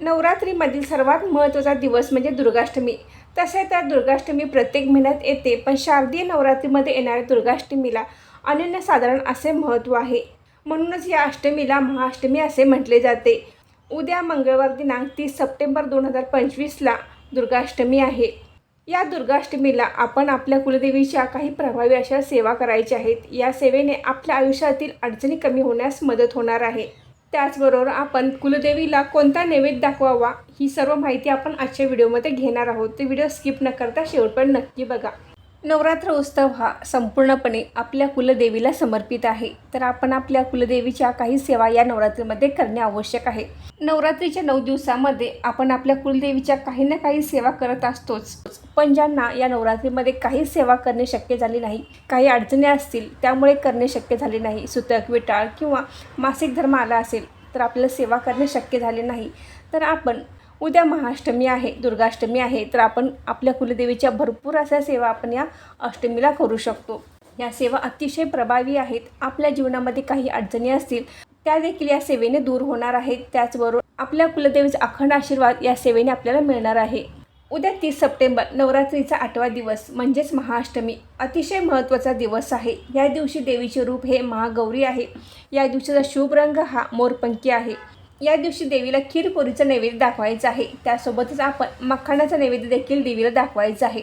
नवरात्रीमधील सर्वात महत्त्वाचा दिवस म्हणजे दुर्गाष्टमी. तसे तर दुर्गाष्टमी प्रत्येक महिन्यात येते पण शारदीय नवरात्रीमध्ये येणाऱ्या दुर्गाष्टमीला अनन्यसाधारण असे महत्त्व आहे. म्हणूनच या अष्टमीला महाअष्टमी असे म्हटले जाते. उद्या मंगळवार दिनांक तीस सप्टेंबर दोन हजार पंचवीसला दुर्गाष्टमी आहे. या दुर्गाष्टमीला आपण आपल्या कुलदेवीच्या काही प्रभावी अशा सेवा करायच्या आहेत. या सेवेने आपल्या आयुष्यातील अडचणी कमी होण्यास मदत होणार आहे. त्याचबरोबर आपण कुलदेवीला कोणता नैवेद्य दाखवावा ही सर्व माहिती आपण आजच्या व्हिडिओमध्ये घेणार आहोत. ते व्हिडिओ स्किप न करता शेवटपर्यंत नक्की बघा. नवरात्र उत्सव हा संपूर्णपणे आपल्या कुलदेवीला समर्पित आहे. तर आपण आपल्या कुलदेवीच्या काही सेवा या नवरात्रीमध्ये करणे आवश्यक आहे. नवरात्रीच्या नऊ दिवसामध्ये आपण आपल्या कुलदेवीच्या काही ना काही सेवा करत असतोच. पण ज्यांना या नवरात्रीमध्ये काही सेवा करणे शक्य झाली नाही काही अडचणी असतील त्यामुळे करणे शक्य झाले नाही. सुतक विटाळ किंवा मासिक धर्म आला असेल तर आपल्याला सेवा करणे शक्य झाले नाही. तर आपण उद्या महाअष्टमी आहे दुर्गाष्टमी आहे तर आपण आपल्या कुलदेवीच्या भरपूर अशा सेवा आपण या अष्टमीला करू शकतो. या सेवा अतिशय प्रभावी आहेत आपल्या जीवनामध्ये काही अडचणी असतील त्या देखील या सेवेने दूर होणार आहेत. त्याचबरोबर आपल्या कुलदेवीचा अखंड आशीर्वाद या सेवेने आपल्याला मिळणार आहे. उद्या तीस सप्टेंबर नवरात्रीचा आठवा दिवस म्हणजेच महाअष्टमी अतिशय महत्त्वाचा दिवस आहे. या दिवशी देवीचे रूप हे महागौरी आहे. या दिवशीचा शुभ रंग हा मोरपंखी आहे. या दिवशी देवीला खीरपुरीचं नैवेद्य दाखवायचं आहे. त्यासोबतच आपण मखाणाचा नैवेद्य देखील देवीला दाखवायचं आहे.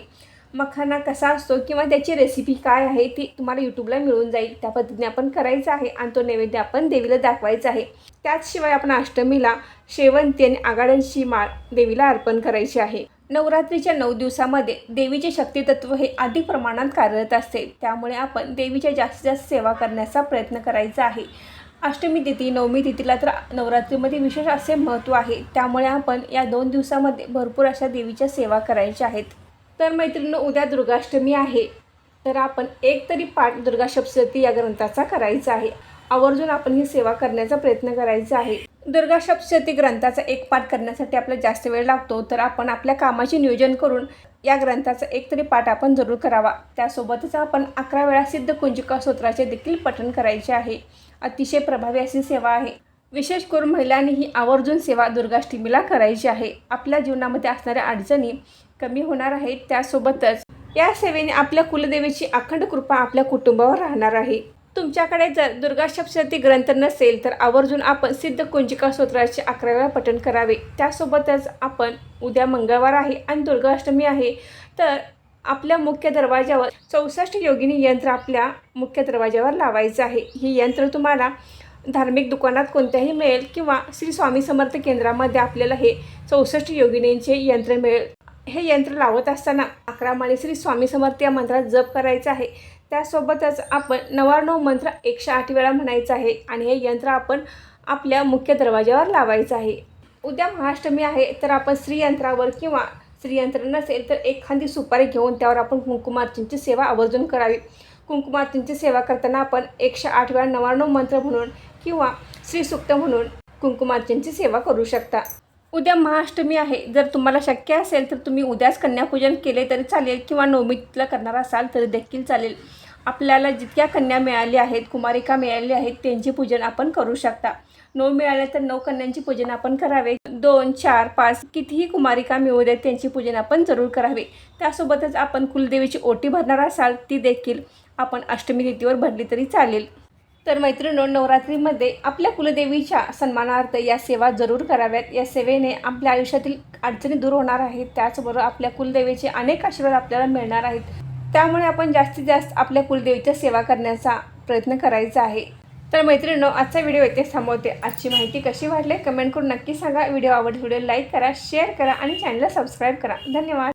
मखाना कसा असतो किंवा त्याची रेसिपी काय आहे ती तुम्हाला यूट्यूबला मिळून जाईल. त्या पद्धतीने आपण करायचं आहे आणि तो नैवेद्य आपण देवीला दाखवायचा आहे. त्याचशिवाय आपण अष्टमीला शेवंती आणि आघाड्यांची माळ देवीला अर्पण करायची आहे. नवरात्रीच्या नऊ दिवसामध्ये देवीचे शक्तितत्व हे अधिक प्रमाणात कार्यरत असते. त्यामुळे आपण देवीच्या जास्तीत जास्त सेवा करण्याचा प्रयत्न करायचा आहे. अष्टमी तिथी नवमी तिथीला तर नवरात्रीमध्ये विशेष असे महत्त्व आहे. त्यामुळे आपण या दोन दिवसामध्ये भरपूर अशा देवीच्या सेवा करायच्या आहेत. तर मैत्रिणी उद्या दुर्गाष्टमी आहे. तर आपण एक तरी पाठ दुर्गा सप्तशती या ग्रंथाचा करायचा आहे. आवर्जून आपण ही सेवा करण्याचा प्रयत्न करायचा आहे. दुर्गा सप्तशती ग्रंथाचा एक पाठ करण्यासाठी आपला जास्त वेळ लागतो. तर आपण आपल्या कामाचे नियोजन करून या ग्रंथाचा एक तरी पाठ आपण जरूर करावा. त्यासोबतच आपण अकरा वेळा सिद्ध कुंजिका स्तोत्राचे देखील पठण करायचे आहे. अतिशय प्रभावी अशी सेवा आहे. विशेष करून महिलांनी ही आवर्जून सेवा दुर्गाष्टमीला करायची आहे. आपल्या जीवनामध्ये असणाऱ्या अडचणी कमी होणार आहेत. त्यासोबतच या सेवेने आपल्या कुलदेवीची अखंड कृपा आपल्या कुटुंबावर राहणार आहे. तुमच्याकडे जर दुर्गा सप्तशती ग्रंथ नसेल तर आवर्जून आपण सिद्ध कुंजिका स्तोत्राचे अकरा वेळा पठण करावे. त्यासोबतच आपण उद्या मंगळवार आहे आणि दुर्गाष्टमी आहे तर आपल्या मुख्य दरवाजावर चौसष्ट योगिनी यंत्र आपल्या मुख्य दरवाजावर लावायचं आहे. ही यंत्र तुम्हाला धार्मिक दुकानात कोणत्याही मिळेल किंवा श्री स्वामी समर्थ केंद्रामध्ये आपल्याला हे चौसष्ट योगिनींचे यंत्र मिळेल. हे यंत्र लावत असताना अकरा माळी श्री स्वामी समर्थ या मंत्रात जप करायचा आहे. त्यासोबतच आपण नवाण्णव मंत्र एकशे आठ वेळा म्हणायचं आहे आणि हे यंत्र आपण आपल्या मुख्य दरवाजावर लावायचं आहे. उद्या महाअष्टमी आहे तर आपण श्रीयंत्रावर किंवा श्रीयंत्र नसेल तर एखादी सुपारी घेऊन त्यावर आपण कुंकुमार्चनची सेवा आवर्जून करावी. कुंकुमार्चनची सेवा करताना आपण एकशे आठ वेळा नवाण्णव मंत्र म्हणून किंवा श्रीसुक्त म्हणून कुंकुमार्चनची सेवा करू शकता. उद्या महाअष्टमी आहे. जर तुम्हाला शक्य असेल तर तुम्ही उद्याच कन्यापूजन केले तरी चालेल किंवा नवमीतलं करणार असाल तरी देखील चालेल. आपल्याला जितक्या कन्या मिळाल्या आहेत कुमारिका मिळाल्या आहेत त्यांचे पूजन आपण करू शकता. नऊ मिळाले तर नऊ कन्यांची पूजन आपण करावे. दोन चार पाच कितीही कुमारिका मिळू देत त्यांची पूजन आपण जरूर करावे. त्यासोबतच आपण कुलदेवीची ओटी भरणार असाल ती देखील आपण अष्टमी तिथीवर भरली तरी चालेल. तर मैत्रिणी नवरात्रीमध्ये आपल्या कुलदेवीच्या सन्मानार्थ या सेवा जरूर कराव्यात. या सेवेने आपल्या आयुष्यातील अडचणी दूर होणार आहेत. त्याचबरोबर आपल्या कुलदेवीचे अनेक आशीर्वाद आपल्याला मिळणार आहेत. त्यामुळे आपण जास्तीत जास्त आपल्या कुलदेवीच्या सेवा करण्याचा प्रयत्न करायचा आहे. तर मैत्रिणींनो आजचा व्हिडिओ इथे थांबवते. आजची माहिती कशी वाटली? कमेंट करून नक्की सांगा. व्हिडिओ आवडते व्हिडिओ लाईक करा शेअर करा आणि चॅनलला सबस्क्राईब करा. धन्यवाद.